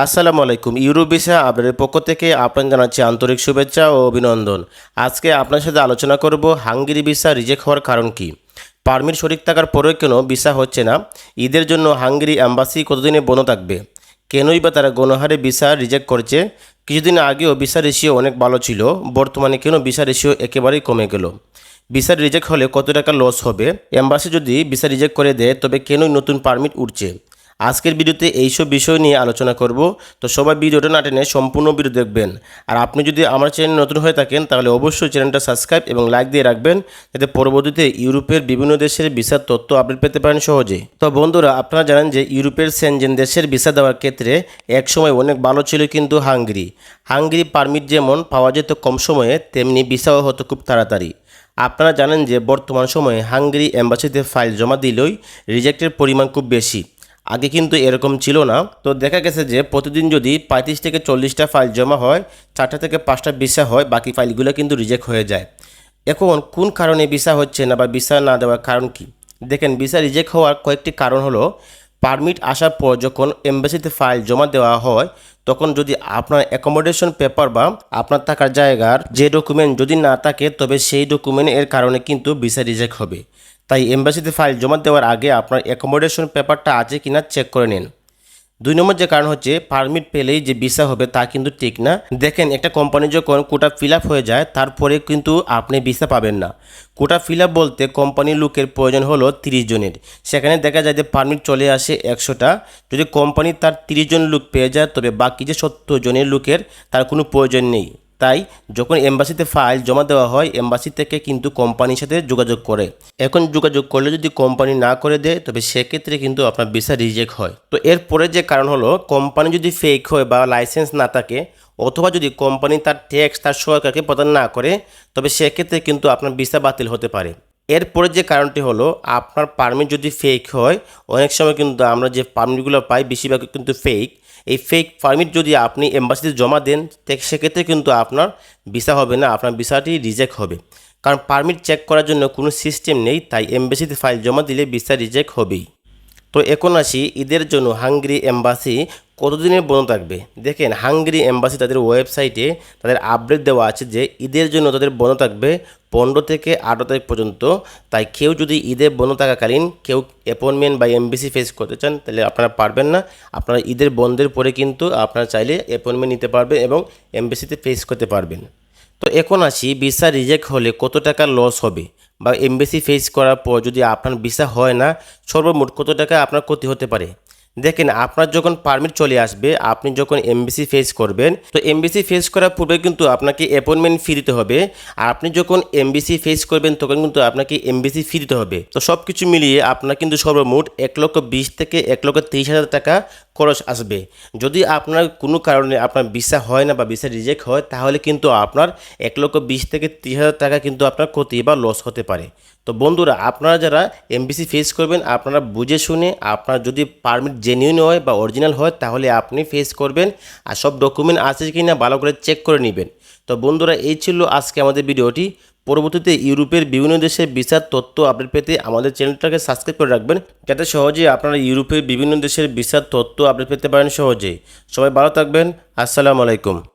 আসসালামু আলাইকুম, Europe visa আপনাদের পক্ষ থেকে আপনার জানাচ্ছি আন্তরিক শুভেচ্ছা ও অভিনন্দন। আজকে আপনার সাথে আলোচনা করব হাঙ্গেরি ভিসা রিজেক্ট হওয়ার কারণ কি। পারমিট সঠিক থাকার পরেও কেন ভিসা হচ্ছে না? ঈদের জন্য হাঙ্গেরি অ্যাম্বাসি কতদিনে বন্ধ থাকবে? কেনই বা তারা গণহারে ভিসা রিজেক্ট করছে? কিছুদিন আগেও ভিসা রেশিও অনেক ভালো ছিল, বর্তমানে কেন ভিসা রেশিও একেবারেই কমে গেল? ভিসা রিজেক্ট হলে কত টাকা লস হবে? অ্যাম্বাসি যদি ভিসা রিজেক্ট করে দেয়, তবে কেনই নতুন পারমিট উঠছে? আজকের ভিডিওতে এইসব বিষয় নিয়ে আলোচনা করব। তো সবাই ভিডিওটা না টেনে সম্পূর্ণ ভিডিও দেখবেন। আর আপনি যদি আমার চ্যানেল নতুন হয়ে থাকেন, তাহলে অবশ্যই চ্যানেলটা সাবস্ক্রাইব এবং লাইক দিয়ে রাখবেন, যাতে পরবর্তীতে ইউরোপের বিভিন্ন দেশের ভিসার তথ্য আপডেট পেতে পারেন সহজে। তো বন্ধুরা, আপনারা জানেন যে ইউরোপের সেনজেন দেশের ভিসা দেওয়ার ক্ষেত্রে একসময় অনেক ভালো ছিল কিন্তু হাঙ্গেরি। হাঙ্গেরি পারমিট যেমন পাওয়া যেত কম সময়ে, তেমনি ভিসাও হতো খুব তাড়াতাড়ি। আপনারা জানেন যে বর্তমান সময়ে হাঙ্গেরি এম্বাসিতে ফাইল জমা দিলেই রিজেক্টের পরিমাণ খুব বেশি। আগে কিন্তু এরকম ছিল না। তো দেখা গেছে যে প্রতিদিন যদি পঁয়ত্রিশ থেকে চল্লিশটা ফাইল জমা হয়, চারটা থেকে পাঁচটা ভিসা হয়, বাকি ফাইলগুলো কিন্তু রিজেক্ট হয়ে যায়। এখন কোন কারণে ভিসা হচ্ছে না বা ভিসা না দেওয়ার কারণ কি? দেখেন, ভিসা রিজেক্ট হওয়ার কয়েকটি কারণ হলো পারমিট আসার পর যখন এম্বাসিতে ফাইল জমা দেওয়া হয়, তখন যদি আপনার অ্যাকোমোডেশন পেপার বা আপনার থাকার জায়গার যে ডকুমেন্ট যদি না থাকে, তবে সেই ডকুমেন্ট এর কারণে কিন্তু ভিসা রিজেক্ট হবে। তাই এম্বাসিতে ফাইল জমা দেওয়ার আগে আপনার অ্যাকোমোডেশন পেপারটা আছে কিনা চেক করে নিন। দুই নম্বর যে কারণ হচ্ছে পারমিট পেলেই যে ভিসা হবে তা কিন্তু ঠিক না। দেখেন, একটা কোম্পানি যখন কোটা ফিল হয়ে যায়, তারপরে কিন্তু আপনি ভিসা পাবেন না। কোটা ফিল বলতে কোম্পানির লোকের প্রয়োজন হলো তিরিশ জনের। সেখানে দেখা যায় যে পারমিট চলে আসে একশোটা। যদি কোম্পানি তার তিরিশ জন লোক পেয়ে যায়, তবে বাকি যে সত্তর জনের লোকের, তার কোনো প্রয়োজন নেই। তাই যখন এম্বাসিতে ফাইল জমা দেওয়া হয়, এম্বাসি থেকে কিন্তু কোম্পানির সাথে যোগাযোগ করে। এখন যোগাযোগ করলে যদি কোম্পানি না করে দেয়, তবে সেক্ষেত্রে কিন্তু আপনার ভিসা রিজেক্ট হয়। তো এরপরে যে কারণ হলো, কোম্পানি যদি ফেক হয় বা লাইসেন্স না থাকে, অথবা যদি কোম্পানি তার ট্যাক্স তার সরকারকে প্রদান না করে, তবে সেক্ষেত্রে কিন্তু আপনার ভিসা বাতিল হতে পারে। এরপরে যে কারণটি হলো, আপনার পারমিট যদি ফেক হয়, অনেক সময় কিন্তু আমরা যে পারমিটগুলো পাই বেশিরভাগ কিন্তু ফেক এই ফেক পারমিট যদি আপনি এম্বাসিতে জমা দেন সেক্ষেত্রে কিন্তু আপনার ভিসা হবে না, আপনার ভিসাটি রিজেক্ট হবে। কারণ পারমিট চেক করার জন্য কোনো সিস্টেম নেই, তাই এম্বাসিতে ফাইল জমা দিলে ভিসা রিজেক্ট হবেই। তো এখন আসি ঈদের জন্য হাঙ্গেরি এম্বাসি কতদিনের বন্ধ থাকবে? দেখেন হাঙ্গেরি এম্বাসি তাদের ওয়েবসাইটে তাদের আপডেট দেওয়া আছে যে ঈদের জন্য তাদের বন্ধ থাকবে পনেরো থেকে আঠারো তারিখ পর্যন্ত। তাই কেউ যদি ঈদের বন্ধ থাকাকালীন কেউ অ্যাপয়েন্টমেন্ট বা এমবিসি ফেস করতে চান, তাহলে আপনারা পারবেন না। আপনারা ঈদের বন্ধের পরে কিন্তু আপনারা চাইলে অ্যাপয়েন্টমেন্ট নিতে পারবেন এবং এমবিসিতে ফেস করতে পারবেন। তো এখন আসি ভিসা রিজেক্ট হলে কত টাকা লস হবে? বা এমবিসি ফেস করার পর যদি আপনার ভিসা হয় না, সর্বমোট কত টাকা আপনার ক্ষতি হতে পারে? দেখেন, আপনার যখন পারমিট চলে আসবে, আপনি যখন এমবিসি ফেস করবেন, তো এমবিসি ফেস করার পূর্বে কিন্তু আপনাকে অ্যাপয়েন্টমেন্ট ফি দিতে হবে। আর আপনি যখন এমবিসি ফেস করবেন, তখন কিন্তু আপনাকে এমবিসি ফি দিতে হবে। তো সব কিছু মিলিয়ে আপনার কিন্তু সর্বমোট এক লক্ষ বিশ থেকে এক লক্ষ তেইশ হাজার টাকা খরচ আসবে। যদি আপনার কোনো কারণে আপনার ভিসা হয় না বা ভিসা রিজেক্ট হয়, তাহলে কিন্তু আপনার এক লক্ষ বিশ থেকে ত্রিশ হাজার টাকা কিন্তু আপনার ক্ষতি বা লস হতে পারে। তো বন্ধুরা, আপনারা যারা এমবিসি ফেস করবেন, আপনারা বুঝে শুনে আপনার যদি পারমিট জেনুইন হয় বা অরিজিনাল হয়, তাহলে আপনি ফেস করবেন আর সব ডকুমেন্ট আছে কি না ভালো করে চেক করে নেবেন। তো বন্ধুরা, এই ছিল আজকে আমাদের ভিডিওটি। পরবর্তীতে ইউরোপের বিভিন্ন দেশের ভিসার তথ্য আপডেট পেতে আমাদের চ্যানেলটাকে সাবস্ক্রাইব করে রাখবেন। যাতে সহজেই আপনারা ইউরোপের বিভিন্ন দেশের ভিসার তথ্য আপডেট পেতে পারেন সহজেই। সবাই ভালো থাকবেন। আসসালামু আলাইকুম।